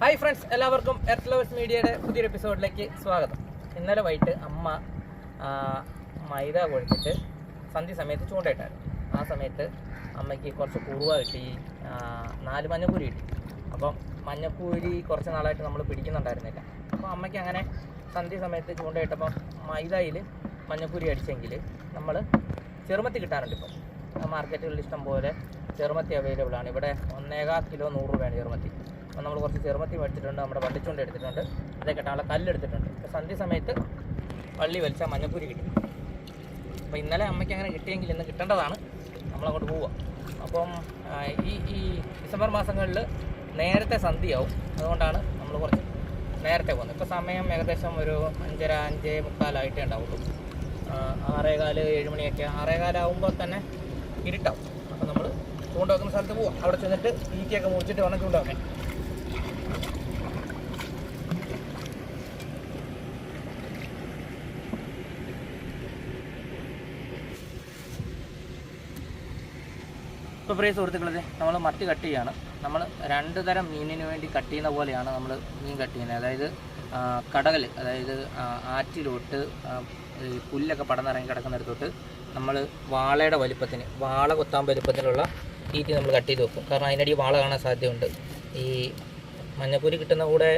Hi friends എല്ലാവർക്കും earth lovers മീഡിയയുടെ പുതിയൊരു എപ്പിസോഡിലേക്ക് സ്വാഗതം. ഇന്നലെ വൈകിട്ട് അമ്മ മൈദ കുഴച്ചിട്ട് സന്ധ്യ സമയത്ത് ചൂണ്ടയിട്ടായിരുന്നു. ആ സമയത്ത് അമ്മയ്ക്ക് കുറച്ച് കുറുവ കിട്ടി നാല് മഞ്ഞക്കൂരി കിട്ടി. അപ്പം മഞ്ഞക്കൂരി കുറച്ച് നാളായിട്ട് നമ്മൾ പിടിക്കുന്നുണ്ടായിരുന്നില്ല. അപ്പോൾ അമ്മയ്ക്ക് അങ്ങനെ സന്ധ്യ സമയത്ത് ചൂണ്ടയിട്ടപ്പം മൈദയിൽ മഞ്ഞക്കൂരി അടിച്ചെങ്കിൽ നമ്മൾ ചെറുമത്തി കിട്ടാറുണ്ട് ഇപ്പം. മാർക്കറ്റുകളിൽ ഇഷ്ടം പോലെ ചെറുമത്തി അവൈലബിൾ ആണ്. ഇവിടെ ഒന്നേകാൽ കിലോ നൂറ് രൂപയാണ് ചെറുമത്തി. നമ്മൾ കുറച്ച് ചെറുമത്തി മേടിച്ചിട്ടുണ്ട് നമ്മുടെ വള്ളിച്ചുണ്ട് എടുത്തിട്ടുണ്ട് അതേ കെട്ടാനുള്ള കല്ലെടുത്തിട്ടുണ്ട്. ഇപ്പോൾ സന്ധ്യ സമയത്ത് വള്ളി വലിച്ചാൽ മഞ്ഞപ്പൂരി കിട്ടും. അപ്പോൾ ഇന്നലെ അമ്മയ്ക്ക് അങ്ങനെ കിട്ടിയെങ്കിൽ ഇന്ന് കിട്ടേണ്ടതാണ്. നമ്മളങ്ങോട്ട് പോവുക അപ്പം ഈ ഈ ഡിസംബർ മാസങ്ങളിൽ നേരത്തെ സന്ധ്യയാവും. അതുകൊണ്ടാണ് നമ്മൾ കുറച്ച് നേരത്തെ പോകുന്നത്. ഇപ്പോൾ സമയം ഏകദേശം ഒരു അഞ്ചര അഞ്ചേ മുക്കാലായിട്ടേ ഉണ്ടാവുള്ളൂ. ആറേകാൽ ഏഴ് മണിയൊക്കെ ആറേകാലാവുമ്പോൾ തന്നെ ഇരുട്ടാവും. അപ്പോൾ നമ്മൾ ചൂണ്ട വെക്കുന്ന സ്ഥലത്ത് പോവാം. അവിടെ ചെന്നിട്ട് ഈറ്റിയൊക്കെ മുറിച്ചിട്ട് വേണം ചൂണ്ട വെക്കാൻ. ഇപ്പോൾ പ്രിയ സുഹൃത്തുക്കളെ നമ്മൾ മത്തി കട്ട് ചെയ്യാണ്. നമ്മൾ രണ്ട് തരം മീനിന് വേണ്ടി കട്ട് ചെയ്യുന്ന പോലെയാണ് നമ്മൾ മീൻ കട്ട് ചെയ്യുന്നത്. അതായത് കടകൽ അതായത് ആറ്റിലോട്ട് പുല്ലൊക്കെ പടന്നിറങ്ങി കിടക്കുന്നിടത്തോട്ട് നമ്മൾ വാളയുടെ വലുപ്പത്തിന് വാള കൊത്താൻ വലുപ്പത്തിലുള്ള തീറ്റി നമ്മൾ കട്ട് ചെയ്ത് വെക്കും. കാരണം അതിനടി വാള കാണാൻ സാധ്യതയുണ്ട്. ഈ മഞ്ഞപ്പൂരി കിട്ടുന്ന കൂടെ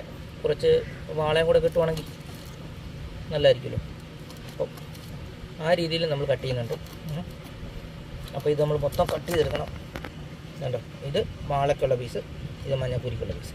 കുറച്ച് വാളയും കൂടെ കിട്ടുവാണെങ്കിൽ നല്ലതായിരിക്കുമല്ലോ അപ്പം ആ രീതിയിൽ നമ്മൾ കട്ട് ചെയ്യുന്നുണ്ട്. അപ്പോൾ ഇത് നമ്മൾ മൊത്തം കട്ട് ചെയ്തെടുക്കണം. കണ്ടോ? ഇത് വാളയ്ക്കുള്ള പീസ് ഇത് മഞ്ഞപ്പൂരിക്കുള്ള പീസ്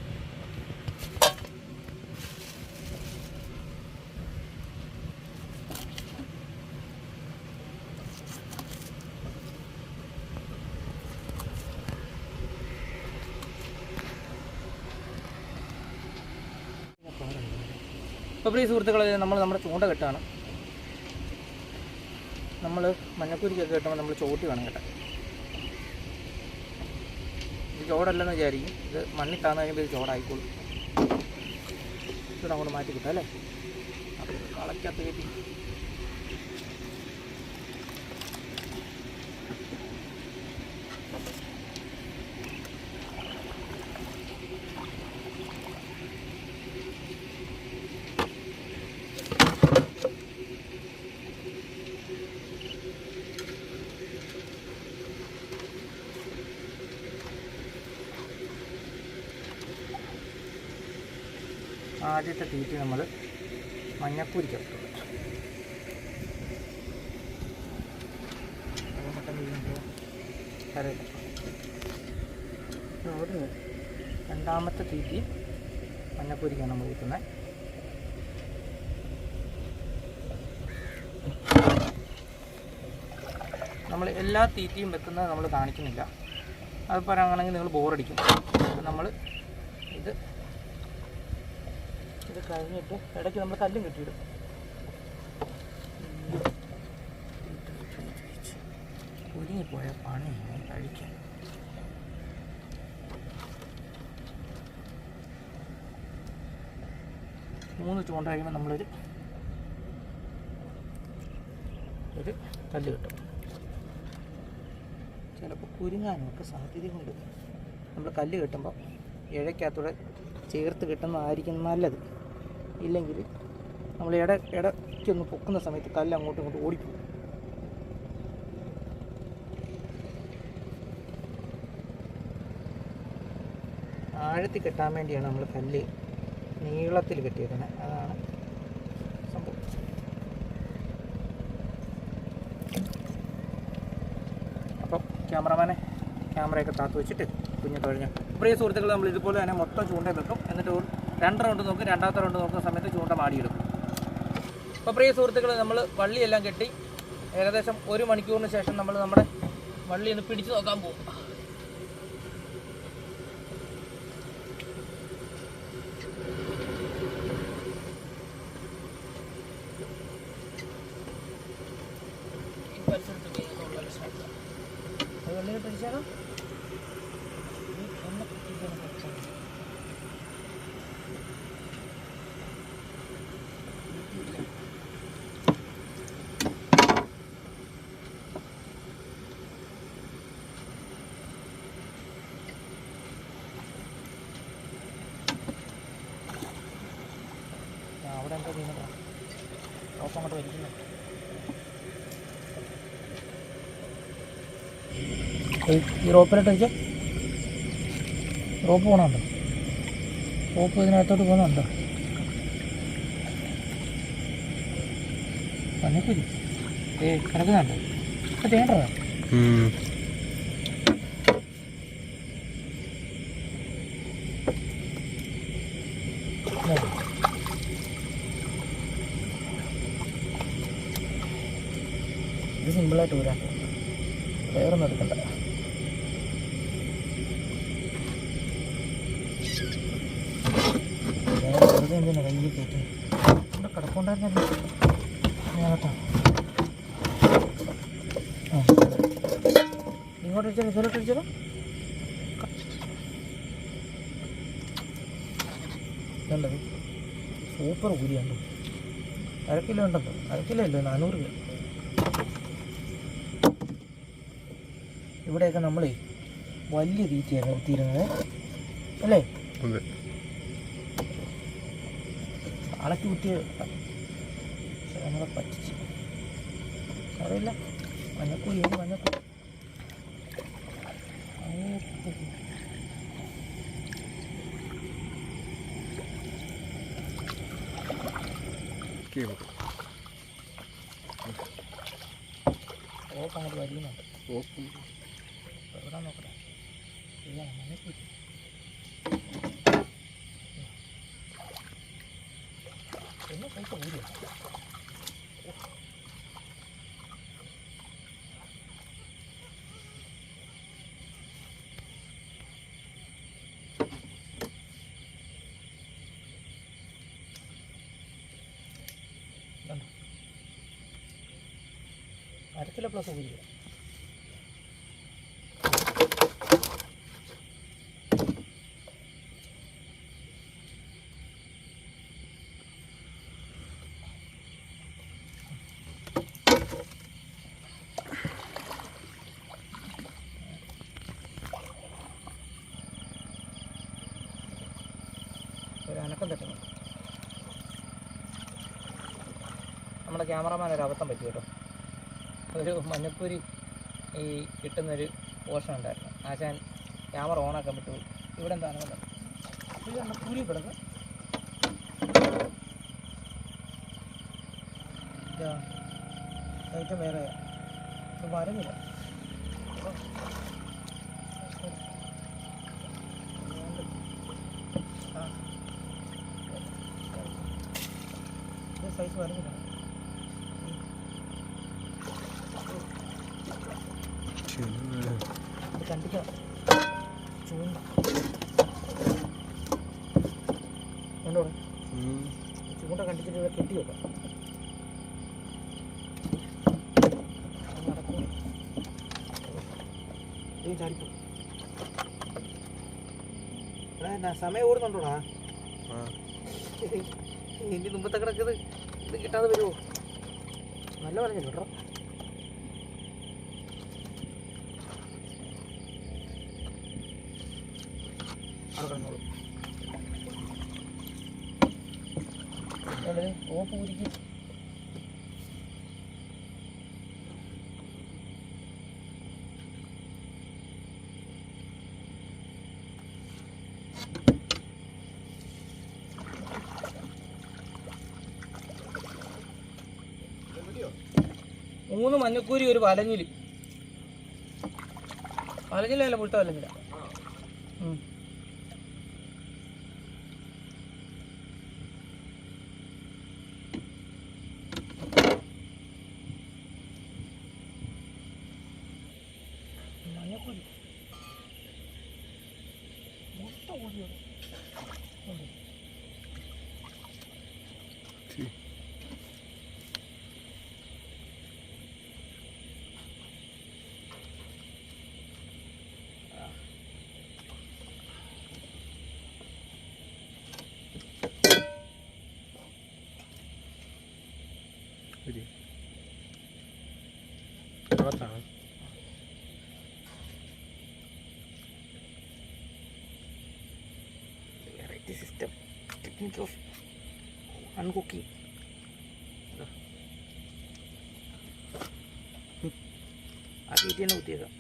അപ്പോൾ പ്രിയ സുഹൃത്തുക്കളെ നമ്മൾ നമ്മുടെ ചൂണ്ട കെട്ടാണ്. നമ്മൾ മഞ്ഞക്കുരിക്കൊക്കെ കിട്ടുമ്പോൾ നമ്മൾ ചോട്ടി വേണം കേട്ടോ. ഇത് ചോടല്ലെന്ന് വിചാരിക്കും. ഇത് മണ്ണിൽ താന്ന് കഴിയുമ്പോൾ ഇത് ചോടായിക്കോളും. ഇവിടെ അങ്ങോട്ട് മാറ്റി കിട്ടാം അല്ലേ? അപ്പോൾ കളയ്ക്കകത്ത് കയറ്റി ആദ്യത്തെ തീറ്റി നമ്മൾ വെക്കും അറിയില്ല ഒരു രണ്ടാമത്തെ തീറ്റി മഞ്ഞക്കൂരിക്കാണ് നമ്മൾ കൂട്ടുന്നത്. നമ്മൾ എല്ലാ തീറ്റിയും വെക്കുന്നത് നമ്മൾ കാണിക്കുന്നില്ല. അത് പറയുകയാണെങ്കിൽ നിങ്ങൾ ബോറടിക്കും നമ്മൾ ഇത് ഇത് കഴിഞ്ഞിട്ട് ഇടയ്ക്ക് നമ്മൾ കല്ലും കെട്ടിയിടും. പോയ പണി കഴിക്കാൻ മൂന്ന് ചൂണ്ട കഴിയുമ്പോൾ നമ്മളൊരു ഒരു കല്ല് കിട്ടും. ചിലപ്പോൾ കുരുങ്ങാനൊക്കെ സാധ്യത സാധ്യതയുണ്ട്. നമ്മൾ കല്ല് കിട്ടുമ്പോൾ ഇഴയ്ക്കകത്തൂടെ ചേർത്ത് കിട്ടുന്നതായിരിക്കും നല്ലത്. ഇല്ലെങ്കിൽ നമ്മൾ ഇട ഇടയ്ക്കൊന്ന് പൊക്കുന്ന സമയത്ത് കല്ല് അങ്ങോട്ടും ഇങ്ങോട്ടും ഓടിക്കും. ആഴത്തിൽ കെട്ടാൻ വേണ്ടിയാണ് നമ്മൾ കല്ല് നീളത്തിൽ കെട്ടിയേക്കുന്നത് അതാണ് സംഭവം. ക്യാമറമാനെ ക്യാമറയൊക്കെ താത്തു വെച്ചിട്ട് കുഞ്ഞു കഴിഞ്ഞു പ്രിയ സുഹൃത്തുക്കൾ നമ്മൾ ഇതുപോലെ തന്നെ മൊത്തം ചൂണ്ടയിൽ വെക്കും. എന്നിട്ട് രണ്ട് റൗണ്ട് നോക്കും രണ്ടാമത്തെ റൗണ്ട് നോക്കുന്ന സമയത്ത് ചൂണ്ട മാടിയെടുക്കും. അപ്പോൾ പ്രിയ സുഹൃത്തുക്കൾ നമ്മൾ വള്ളിയെല്ലാം കെട്ടി ഏകദേശം ഒരു മണിക്കൂറിന് ശേഷം നമ്മൾ നമ്മുടെ വള്ളി ഒന്ന് പിടിച്ചു നോക്കാൻ പോകും. പരിസരത്ത് അത് പിടിച്ചാലോ ഈ എണ്ണ കുത്തിക്കാൻ കുറച്ചാണ് അവിടെ എന്താ ചെയ്യുന്നത് റോപ്പ് അങ്ങോട്ട് വലിക്കുന്നു ഈ റോപ്പിലിട്ട് വെച്ചാൽ റോപ്പ് പോകണമുണ്ടോ റോപ്പ് ഇതിനകത്തോട്ട് പോകുന്നുണ്ടോ. പന്നിക്കുരി. ഏ കിടക്കുന്നുണ്ടോ. അത് ചെയ്യണ്ടോ സൂപ്പർ ഊരിയാണ് അര കിലോ ഉണ്ടല്ലോ അര കിലോ അല്ലേ നാനൂറ് കിലോ ഇവിടെയൊക്കെ നമ്മളേ വലിയ തീറ്റയാണ് എത്തിയിരുന്നത് അല്ലേ? അതെ അളക്കി കുത്തിയ നമ്മളെ പറ്റിച്ച്. അറിയില്ല. മഞ്ഞക്കൂ ഏത് മഞ്ഞക്കൂ ഓഫ് അങ്ങോട്ട് വരുന്നുണ്ട് എവിടെ നോക്കട്ടെ ഇല്ല മഞ്ഞക്കൂലി പിന്നെ പൈസ കൂലിയോ കണ്ടോ? അര കിലോ പ്ലസ് കൂലിയോ അനക്കം തട്ടുന്നു നമ്മുടെ ക്യാമറമാൻ ഒരു അബദ്ധം പറ്റി കേട്ടോ. ഒരു മഞ്ഞപ്പൂരി ഈ കിട്ടുന്നൊരു പോഷൻ ഉണ്ടായിരുന്നു. ആശാൻ ക്യാമറ ഓണാക്കാൻ പറ്റൂ. ഇവിടെ എന്താ അനക്കം? ഇത് പൂരി കിടന്ന് ഐറ്റം വേറെ ഇത് വരഞ്ഞില്ല ആ ഇത് സൈസ് വരുന്നില്ല കണ്ടിക്കാം ചൂണ്ട കണ്ടോ? ചൂണ്ട കണ്ടിച്ചിട്ട് ഇവിടെ കെട്ടി വെക്കാം. ചാടിപ്പോ. സമയം ഓടുന്നുണ്ടോടാ? നിന്റെ മുമ്പത്തെ കിടക്കുന്നത് ഇത് കിട്ടാതെ വരുമോ നല്ല പറഞ്ഞല്ലോ കേട്ടോ. ഓപ്പ് കുരിക്കും മൂന്ന് മഞ്ഞക്കൂരി ഒരു വലഞ്ഞിൽ. വലഞ്ഞിലല്ല പുഴുത്ത വലഞ്ഞില. മഞ്ഞക്കൂരി. മുട്ട കൂടിയോ variety system technique of uncooking ആ തീറ്റ തന്നെ കുത്തിയേക്കാം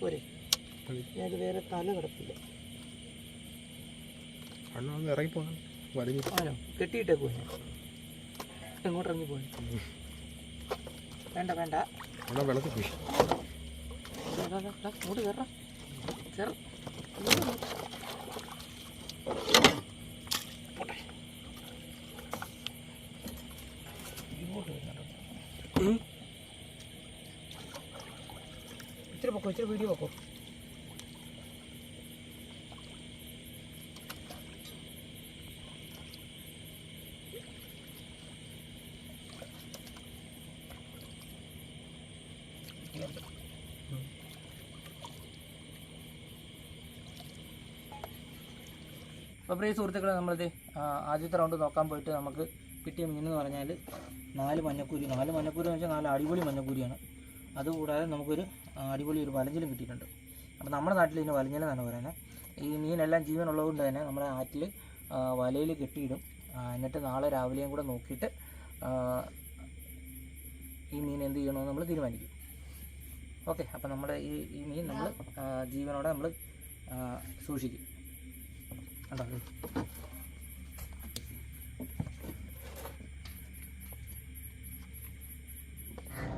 പോരെ ഇതിനകത്ത് വേറെ തല കിടപ്പില്ല. അണ്ണ ഇറങ്ങി പോകാൻ വലിഞ്ഞു ആണോ? കെട്ടിയിട്ടേക്കോ ഞാൻ. എങ്ങോട്ട് ഇറങ്ങി പോയി വേണ്ട വേണ്ട. എന്നാ വിളക്ക് പോയി ഇങ്ങോട്ട് കയറാ കയറ ഇച്ചിരി പൊക്കോ ഇച്ചിരി വീഡിയോ പൊക്കോ. അപ്പോൾ പ്രിയ സുഹൃത്തുക്കളെ നമ്മളിത് ആദ്യത്തെ റൗണ്ട് നോക്കാൻ പോയിട്ട് നമുക്ക് കിട്ടിയ മീൻ എന്ന് പറഞ്ഞാൽ നാല് മഞ്ഞക്കൂരി. നാല് മഞ്ഞക്കൂരി എന്ന് വെച്ചാൽ നാല് അടിപൊളി മഞ്ഞക്കൂരിയാണ്. അതുകൂടാതെ നമുക്കൊരു അടിപൊളി ഒരു വലഞ്ചലും കിട്ടിയിട്ടുണ്ട്. അപ്പോൾ നമ്മുടെ നാട്ടിൽ ഇതിന് വലഞ്ചൽ എന്നാണ് പറയുന്നത് ഈ മീനെല്ലാം ജീവനുള്ളതുകൊണ്ട് തന്നെ നമ്മുടെ ആറ്റിൽ വലയിൽ കെട്ടിയിടും. എന്നിട്ട് നാളെ രാവിലെയും കൂടെ നോക്കിയിട്ട് ഈ മീൻ എന്ത് ചെയ്യണമെന്ന് നമ്മൾ തീരുമാനിക്കും. ഓക്കെ അപ്പോൾ നമ്മുടെ ഈ ഈ മീൻ നമ്മൾ ജീവനോടെ നമ്മൾ സൂക്ഷിക്കും. കണ്ടോ?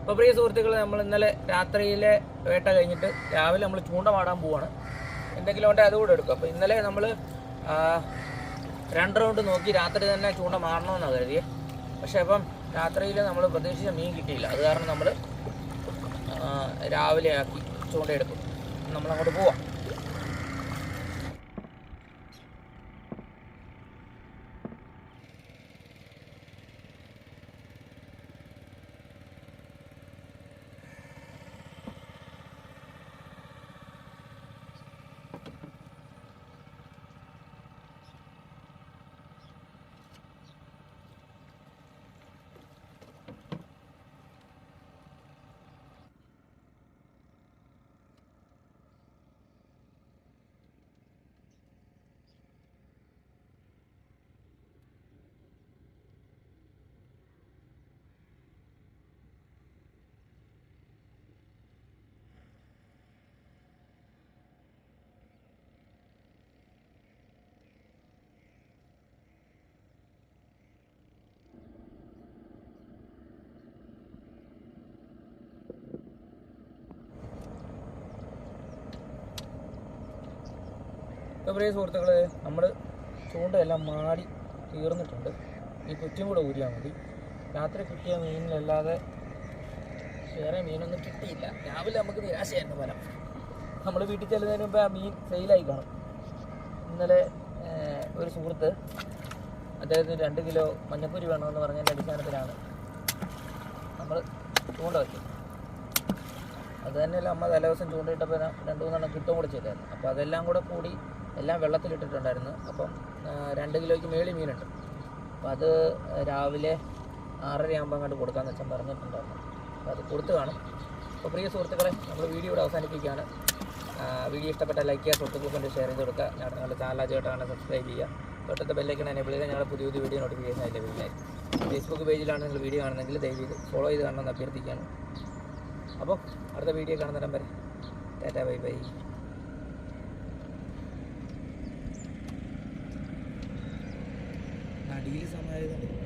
അപ്പോൾ പ്രിയ സുഹൃത്തുക്കൾ നമ്മൾ ഇന്നലെ രാത്രിയിലെ വേട്ട കഴിഞ്ഞിട്ട് രാവിലെ നമ്മൾ ചൂണ്ട മാടാൻ പോവാണ്. എന്തെങ്കിലും ഉണ്ടെങ്കിൽ അതുകൂടെ എടുക്കും. അപ്പോൾ ഇന്നലെ നമ്മൾ രണ്ട് റൗണ്ട് നോക്കി രാത്രി തന്നെ ചൂണ്ട മാറണമെന്നാണ് കരുതിയത് പക്ഷേ അപ്പം രാത്രിയിൽ നമ്മൾ പ്രതീക്ഷിച്ച മീൻ കിട്ടിയില്ല. അത് കാരണം നമ്മൾ രാവിലെ ആക്കി ചൂണ്ടയെടുക്കും നമ്മളങ്ങോട്ട് പോവാം. അപ്പോൾ പ്രിയ സുഹൃത്തുക്കളെ നമ്മൾ ചൂണ്ടയെല്ലാം മാടി തീർന്നിട്ടുണ്ട് ഈ കുറ്റിയും കൂടെ ഊരിയാൽ മതി. രാത്രി കിട്ടിയ മീനിലല്ലാതെ വേറെ മീനൊന്നും കിട്ടിയില്ല. രാവിലെ നമുക്ക് നിരാശയായിരുന്നു വരാം നമ്മൾ വീട്ടിൽ ചെല്ലുന്നതിന് മുമ്പ് ആ മീൻ സെയിലായി കാണും. ഇന്നലെ ഒരു സുഹൃത്ത് അദ്ദേഹത്തിന് രണ്ട് കിലോ മഞ്ഞപ്പൂരി വേണമെന്ന് പറഞ്ഞതിന്റെ അടിസ്ഥാനത്തിലാണ് നമ്മൾ ചൂണ്ട വെച്ചത്. അത് തന്നെയല്ല അമ്മ തലേദിവസം ചൂണ്ടയിട്ടപ്പോൾ രണ്ട് മൂന്നെണ്ണം കിട്ടും കൂടെ ചെയ്തായിരുന്നു. അപ്പോൾ അതെല്ലാം കൂടെ കൂടി എല്ലാം വെള്ളത്തിലിട്ടിട്ടുണ്ടായിരുന്നു. അപ്പം രണ്ട് കിലോയ്ക്ക് മേളി മീനുണ്ട്. അപ്പോൾ അത് രാവിലെ ആറര ആകുമ്പോൾ അങ്ങോട്ട് കൊടുക്കാമെന്ന് വെച്ചാൽ പറഞ്ഞിട്ടുണ്ടായിരുന്നു. അപ്പോൾ അത് കൊടുത്തു കാണും. അപ്പോൾ പ്രിയ സുഹൃത്തുക്കളെ നമ്മൾ വീഡിയോ ഇവിടെ അവസാനിപ്പിക്കുകയാണ്. വീഡിയോ ഇഷ്ടപ്പെട്ട ലൈക്ക് ചെയ്യുക സുഹൃത്തുക്കൾക്ക് കൊണ്ട് ഷെയർ ചെയ്ത് കൊടുക്കുക. ഞങ്ങളുടെ ചാനൽ ആദ്യമായിട്ടാണ് സബ്സ്ക്രൈബ് ചെയ്യുക. തൊട്ടത്തെ ബെല്ലൈക്കൺ എനേബിൾ ചെയ്താൽ ഞങ്ങളുടെ പുതിയ പുതിയ വീഡിയോ നോട്ടിഫിക്കേഷൻ വീഡിയോയായിരിക്കും ഫേസ്ബുക്ക് പേജിലാണ് നിങ്ങൾ വീഡിയോ കാണുന്നതെങ്കിൽ ദയവ് ഫോളോ ചെയ്ത് കാണണമെന്ന് അഭ്യർത്ഥിക്കുകയാണ്. അപ്പോൾ അടുത്ത വീഡിയോ കാണുന്നിടം വരെ. Tata bye bye. ಇದ್ದಾರೆ